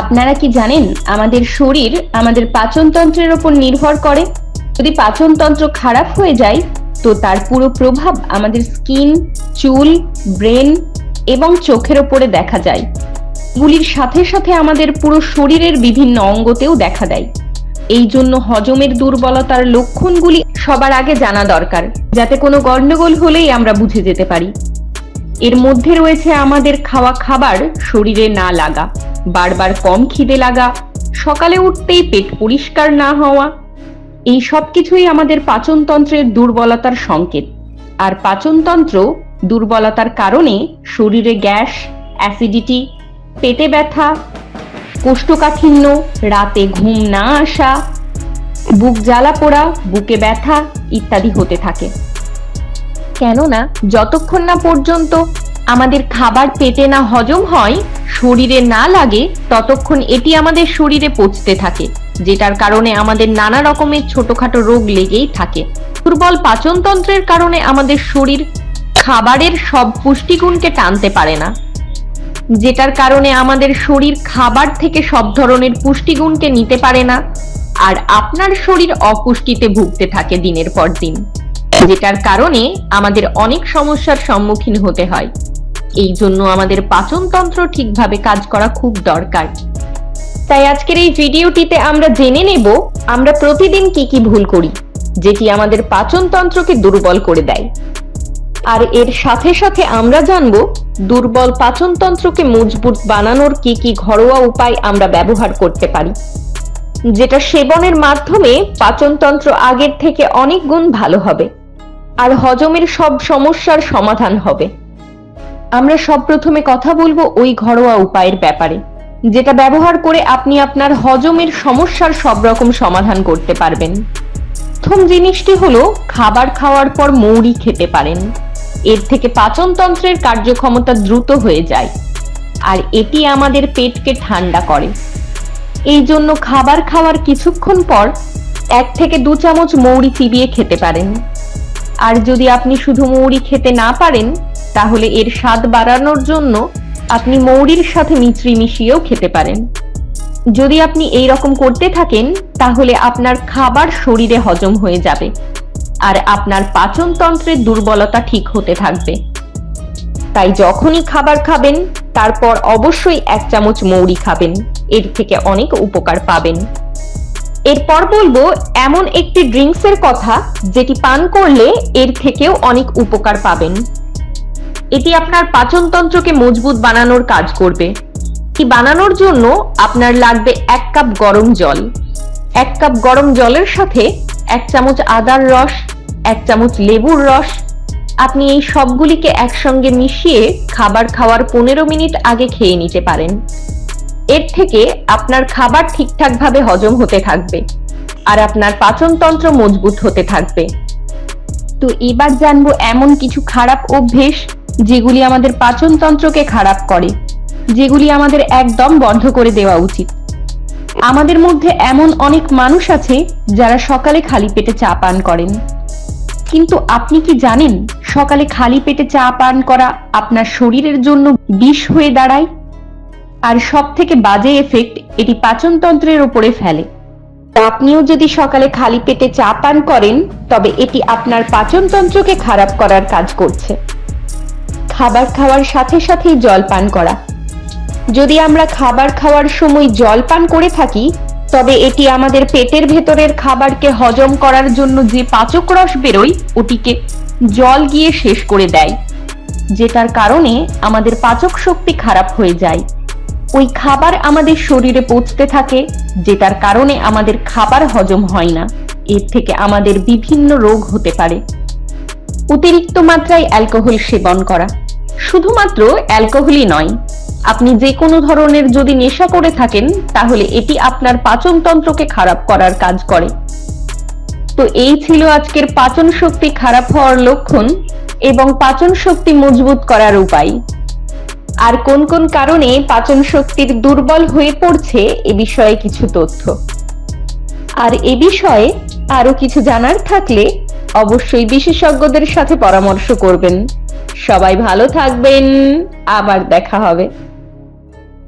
আপনারা কি জানেন আমাদের শরীর আমাদের পাচনতন্ত্রের ওপর নির্ভর করে? যদি পাচনতন্ত্র খারাপ হয়ে যায়, তো তার পুরো প্রভাব আমাদের স্কিন, চুল, ব্রেন এবং চোখের ওপরে দেখা যায়। গুলির সাথে সাথে আমাদের পুরো শরীরের বিভিন্ন অঙ্গতেও দেখা দেয়। এই জন্য হজমের দুর্বলতার লক্ষণগুলি সবার আগে জানা দরকার, যাতে কোনো গণ্ডগোল হলেই আমরা বুঝে যেতে পারি। এর মধ্যে রয়েছে আমাদের খাওয়া খাবার শরীরে না লাগা। বারবার কম খিদে লাগা, সকালে উঠতেই পেট পরিষ্কার না হওয়া, এই সব কিছুই আমাদের পাচনতন্ত্রের দুর্বলতার সংকেত। আর পাচনতন্ত্র দুর্বলতার কারণে শরীরে গ্যাস, অ্যাসিডিটি, পেটে ব্যথা, কোষ্ঠকাঠিন্য, রাতে ঘুম না আসা, বুক জ্বালা পোড়া, বুকে ব্যথা ইত্যাদি হতে থাকে। কেননা যতক্ষণ না পর্যন্ত আমাদের খাবার পেটে না হজম হয়, শরীরে না লাগে, ততক্ষণ এটি আমাদের শরীরে পচতে থাকে, যেটার কারণে আমাদের নানা রকমের ছোটখাটো রোগ লেগেই থাকে। দুর্বল পাচনতন্ত্রের কারণে আমাদের শরীর খাবারের সব পুষ্টিগুণকে টানতে পারে না, যেটার কারণে আমাদের শরীর খাবার থেকে সব ধরনের পুষ্টিগুণকে নিতে পারে না, আর আপনার শরীর অপুষ্টিতে ভুগতে থাকে দিনের পর দিন, যেটার কারণে আমাদের অনেক সমস্যার সম্মুখীন হতে হয়। এই জন্য আমাদের পাচনতন্ত্র ঠিকভাবে কাজ করা খুব দরকার। তাই আজকের এই ভিডিওটিতে আমরা জেনে নেব, আমরা প্রতিদিন কি কি ভুল করি, যেটি আমাদের পাচনতন্ত্রকে দুর্বল করে দেয়। আর এর সাথে সাথে আমরা জানব, দুর্বল পাচনতন্ত্রকে মজবুত বানানোর কি কি ঘরোয়া উপায় আমরা ব্যবহার করতে পারি। যেটা সেবনের মাধ্যমে পাচনতন্ত্র আগের থেকে অনেক গুণ ভালো হবে। আর হজমের সব সমস্যার সমাধান হবে। আমরা সব প্রথমে কথা বলব ওই ঘরোয়া উপায়ের ব্যাপারে, যেটা ব্যবহার করে আপনি আপনার হজমের সমস্যার সব রকম সমাধান করতে পারবেন। প্রথম জিনিসটি হলো, খাবার খাওয়ার পর মৌরি খেতে পারেন। এর থেকে পাচনতন্ত্রের কার্যক্ষমতা দ্রুত হয়ে যায়, আর এটি আমাদের পেটকে ঠান্ডা করে। এই জন্য খাবার খাওয়ার কিছুক্ষণ পর এক থেকে দু চামচ মৌরি চিবিয়ে খেতে পারেন। আর যদি আপনি শুধু মৌরি খেতে না পারেন তাহলে এর স্বাদ বাড়ানোর জন্য আপনি মৌরির সাথে মিশ্রি মিশিয়েও খেতে পারেন। যদি আপনি এই রকম করতে থাকেন, তাহলে আপনার খাবার শরীরে হজম হয়ে যাবে আর আপনার পাচনতন্ত্রের দুর্বলতা ঠিক হতে থাকবে। তাই যখনই খাবার খাবেন, তারপর অবশ্যই এক চামচ মৌরি খাবেন। এর থেকে অনেক উপকার পাবেন। এরপর বলব, এমন একটি ড্রিঙ্কসের কথা যেটি পান করলে এর থেকেও অনেক উপকার পাবেন। এটি আপনার পাচনতন্ত্রকে মজবুত বানানোর কাজ করবে। এটি বানানোর জন্য আপনার লাগবে এক কাপ গরম জল। এক কাপ গরম জলের সাথে এক চামচ আদার রস, এক চামচ লেবুর রস। আপনি এই সবগুলিকে একসঙ্গে মিশিয়ে খাবার খাওয়ার পনেরো মিনিট আগে খেয়ে নিতে পারেন। এর থেকে আপনার খাবার ঠিকঠাকভাবে হজম হতে থাকবে আর আপনার পাচনতন্ত্র মজবুত হতে থাকবে। তো এবার জানব এমন কিছু খারাপ অভ্যেস যেগুলি আমাদের পাচনতন্ত্রকে খারাপ করে, যেগুলি আমাদের একদম বন্ধ করে দেওয়া উচিত। আমাদের মধ্যে এমন অনেক মানুষ আছে যারা সকালে খালি পেটে চা পান করেন। কিন্তু আপনি কি জানেন সকালে খালি পেটে চা পান করা আপনার শরীরের জন্য বিষ হয়ে দাঁড়ায়? আর সব থেকে বাজে এফেক্ট এটি পাচনতন্ত্রের উপরে ফেলে। আপনিও যদি সকালে খালি পেটে চা পান করেন, তবে এটি আপনার পাচনতন্ত্রকে খারাপ করার কাজ করছে। খাবার খাওয়ার সাথে সাথেই জল পান করা। যদি আমরা খাবার খাওয়ার সময় জল পান করে থাকি, তবে এটি আমাদের পেটের ভেতরের খাবারকে হজম করার জন্য যে পাচক রস বেরোয়, ওটিকে জল গিয়ে শেষ করে দেয়, যেটার কারণে আমাদের পাচক শক্তি খারাপ হয়ে যায়। ওই খাবার আমাদের শরীরে পচতে থাকে, যেটার কারণে আমাদের খাবার হজম হয় না। এর থেকে আমাদের বিভিন্ন রোগ হতে পারে। অতিরিক্ত মাত্রায় অ্যালকোহল সেবন করা। শুধুমাত্র অ্যালকোহলই নয়, আপনি যে কোনো ধরনের যদি নেশা করে থাকেন, তাহলে এটি আপনার পাচনতন্ত্রকে খারাপ করার কাজ করে। তো এই ছিল আজকের পাচন শক্তি খারাপ হওয়ার লক্ষণ এবং পাচন শক্তি মজবুত করার উপায়। আর কোন কোন কারণে পাচন শক্তির দুর্বল হয়ে পড়ছে, এ বিষয়ে কিছু তথ্য। আর এ বিষয়ে আরও কিছু জানার থাকলে অবশ্যই বিশেষজ্ঞদের সাথে পরামর্শ করবেন। সবাই ভালো থাকবেন আবার দেখা হবে।